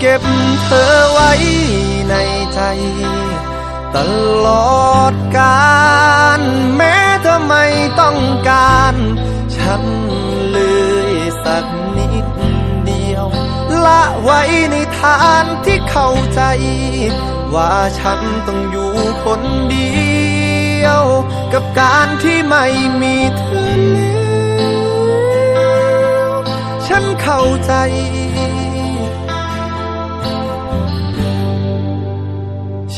เก็บเธอไว้ในใจ ตลอดกาลแม้เธอไม่ต้องการ ฉันเลยสักนิดเดียว ละไว้ในทางที่เข้าใจ ว่าฉันต้องอยู่คนเดียว กับการที่ไม่มีเธอแล้วฉันเข้าใจ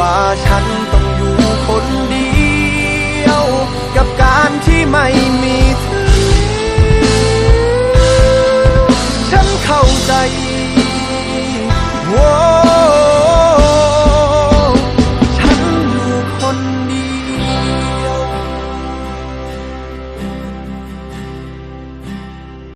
ว่าฉัน